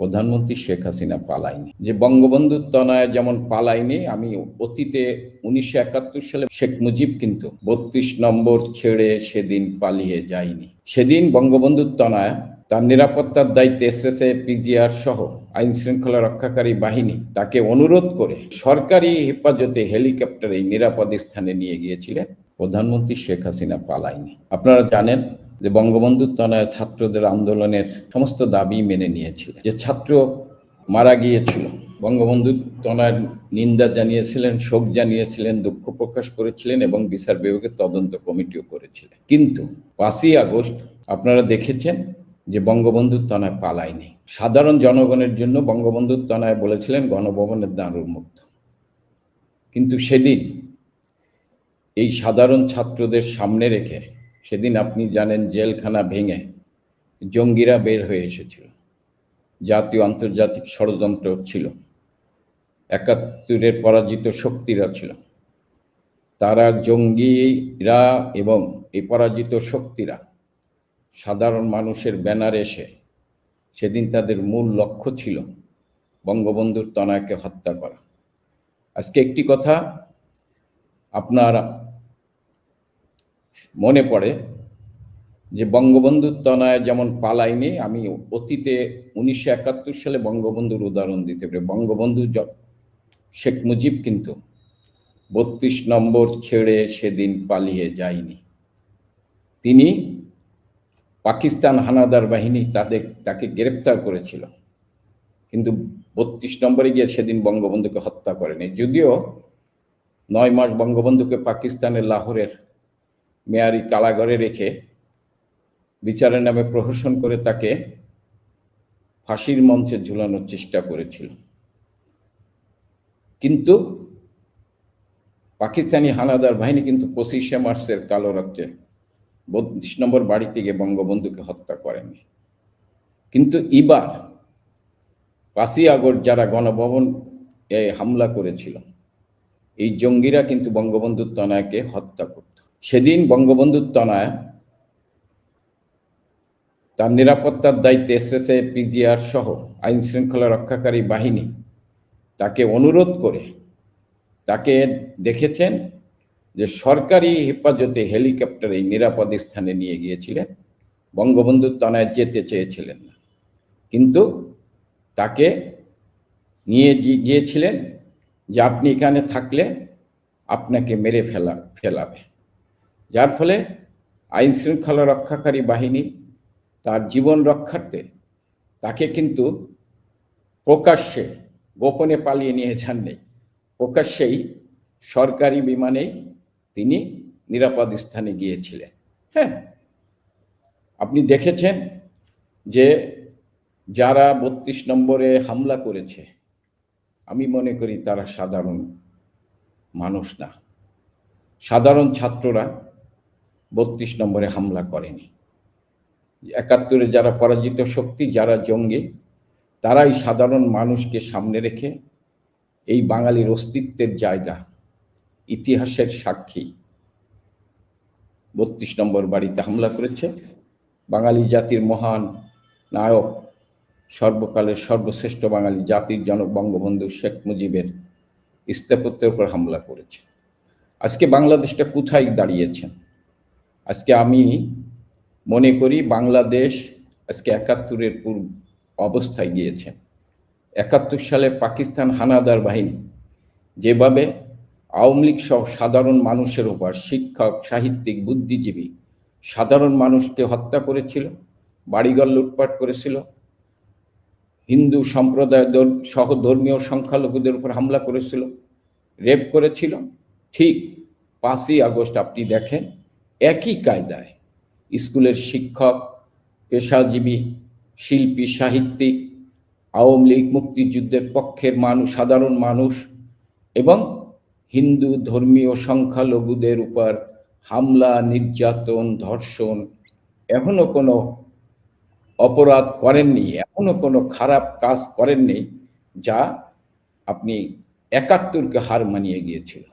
প্রধানমন্ত্রী শেখ হাসিনা পালায়নি। যে বঙ্গবন্ধুর তনয় যেমন পালায়নি, আমি অতীতে উনিশশো একাত্তর সালে শেখ মুজিব কিন্তু বত্রিশ নম্বর ছেড়ে সেদিন পালিয়ে যায়নি। সেদিন বঙ্গবন্ধুর তনয় তার নিরাপত্তার দায়িত্বে এসএসএ, পিজিআর সহ আইন শৃঙ্খলা রক্ষাকারী বাহিনী তাকে অনুরোধ করে সরকারি হেফাজতে হেলিকপ্টারে নিরাপদ স্থানে নিয়ে গিয়েছিলেন। প্রধানমন্ত্রী শেখ হাসিনা পালায়নি। আপনারা জানেন যে বঙ্গবন্ধুর তনয় ছাত্রদের আন্দোলনের সমস্ত দাবি মেনে নিয়েছিলেন যে ছাত্র মারা গিয়েছিল বঙ্গবন্ধুর তনয়ের নিন্দা জানিয়েছিলেন, শোক জানিয়েছিলেন, দুঃখ প্রকাশ করেছিলেন এবং বিচার বিভাগের তদন্ত কমিটিও করেছিলেন। কিন্তু পাঁচই আগস্ট আপনারা দেখেছেন যে বঙ্গবন্ধুর তনয় পালায়নি। সাধারণ জনগণের জন্য বঙ্গবন্ধুর তনয় বলেছিলেন গণভবনের দ্বার উন্মুক্ত কিন্তু সেদিন এই সাধারণ ছাত্রদের সামনে রেখে সেদিন আপনি জানেন জেলখানা ভেঙে জঙ্গিরা বের হয়ে এসেছিল। জাতীয় আন্তর্জাতিক ষড়যন্ত্র ছিল। একাত্তরের পরাজিত শক্তিরা ছিল। তারা জঙ্গিরা এবং এই পরাজিত শক্তিরা সাধারণ মানুষের ব্যানার এসে সেদিন তাদের মূল লক্ষ্য ছিল বঙ্গবন্ধুর তনয়কে হত্যা করা। আজকে একটি কথা, আপনার মনে পড়ে যে বঙ্গবন্ধুর তনয় যেমন পালাইনি, আমি অতীতে উনিশশো একাত্তর সালে বঙ্গবন্ধুর উদাহরণ দিতে পারি। বঙ্গবন্ধু শেখ মুজিব কিন্তু বত্রিশ নম্বর ছেড়ে সেদিন পালিয়ে যায়নি। তিনি পাকিস্তান হানাদার বাহিনী তাদের, তাকে গ্রেপ্তার করেছিল। কিন্তু বত্রিশ নম্বরে গিয়ে সেদিন বঙ্গবন্ধুকে হত্যা করেনি। যদিও নয় মাস বঙ্গবন্ধুকে পাকিস্তানের লাহোরের মেয়ারি কালাঘরে রেখে বিচারের নামে প্রহসন করে তাকে ফাঁসির মঞ্চে ঝুলানোর চেষ্টা করেছিল। কিন্তু পাকিস্তানি হানাদার বাহিনী কিন্তু পঁচিশে মার্চের কালো রাত্রে বত্রিশ নম্বর বাড়ি থেকে বঙ্গবন্ধুকে হত্যা করেনি। কিন্তু এবার পাঁচই আগস্ট যারা গণভবন এ হামলা করেছিল, এই জঙ্গিরা কিন্তু বঙ্গবন্ধুর তনয়কে হত্যা করত। সেদিন বঙ্গবন্ধুর তনয় তার নিরাপত্তার দায়িত্বে এসএসএ, পিজিআর সহ আইন শৃঙ্খলা রক্ষাকারী বাহিনী তাকে অনুরোধ করে তাকে দেখেছেন যে সরকারি হেফাজতে হেলিকপ্টারে নিরাপদ স্থানে নিয়ে গিয়েছিলেন। বঙ্গবন্ধুর তনায় যেতে চেয়েছিলেন না। কিন্তু তাকে নিয়ে গিয়েছিলেন যে আপনি এখানে থাকলে আপনাকে মেরে ফেলা, ফেলাবে। যার ফলে আইন শৃঙ্খলা রক্ষাকারী বাহিনী তার জীবন রক্ষার্থে তাকে কিন্তু প্রকাশ্যে, গোপনে পালিয়ে নিয়ে যান নেই প্রকাশ্যেই সরকারি বিমানেই তিনি নিরাপদ স্থানে গিয়েছিলেন। হ্যাঁ আপনি দেখেছেন যে যারা বত্রিশ নম্বরে হামলা করেছে, আমি মনে করি তারা সাধারণ মানুষ না। সাধারণ ছাত্ররা বত্রিশ নম্বরে হামলা করেনি। একাত্তরে যারা পরাজিত শক্তি, যারা জঙ্গি, তারাই সাধারণ মানুষকে সামনে রেখে এই বাঙালির অস্তিত্বের জায়গা, ইতিহাসের সাক্ষী। বত্রিশ নম্বর বাড়িতে হামলা করেছে বাঙালি জাতির মহান নায়ক, সর্বকালের সর্বশ্রেষ্ঠ বাঙালি জাতির জনক বঙ্গবন্ধু শেখ মুজিবের স্থাপত্যের উপর হামলা করেছে। আজকে বাংলাদেশটা কোথায় দাঁড়িয়েছেন আজকে আমি মনে করি বাংলাদেশ আজকে একাত্তরের পূর্ব অবস্থায় গিয়েছে। একাত্তর সালে পাকিস্তান হানাদার বাহিনী যেভাবে আওয়ামী লীগ সহ সাধারণ মানুষের উপর শিক্ষক, সাহিত্যিক, বুদ্ধিজীবী সাধারণ মানুষকে হত্যা করেছিল, বাড়িঘর লুটপাট করেছিল, হিন্দু সম্প্রদায় সহ ধর্মীয় সংখ্যালঘুদের উপর হামলা করেছিল, রেপ করেছিল। ঠিক পাঁচই আগস্ট আপনি দেখেন একই কায়দায় স্কুলের শিক্ষক, পেশাজীবী, শিল্পী, সাহিত্যিক, আওয়ামী লীগ মুক্তিযুদ্ধের পক্ষের মানুষ, সাধারণ মানুষ এবং হিন্দু ধর্মীয় সংখ্যালঘুদের উপর হামলা, নির্যাতন, ধর্ষণ এখনও কোনো অপরাধ করেননি, এখনও কোনো খারাপ কাজ করেননি যা আপনি একাত্তরকে হার মানিয়ে গিয়েছিল।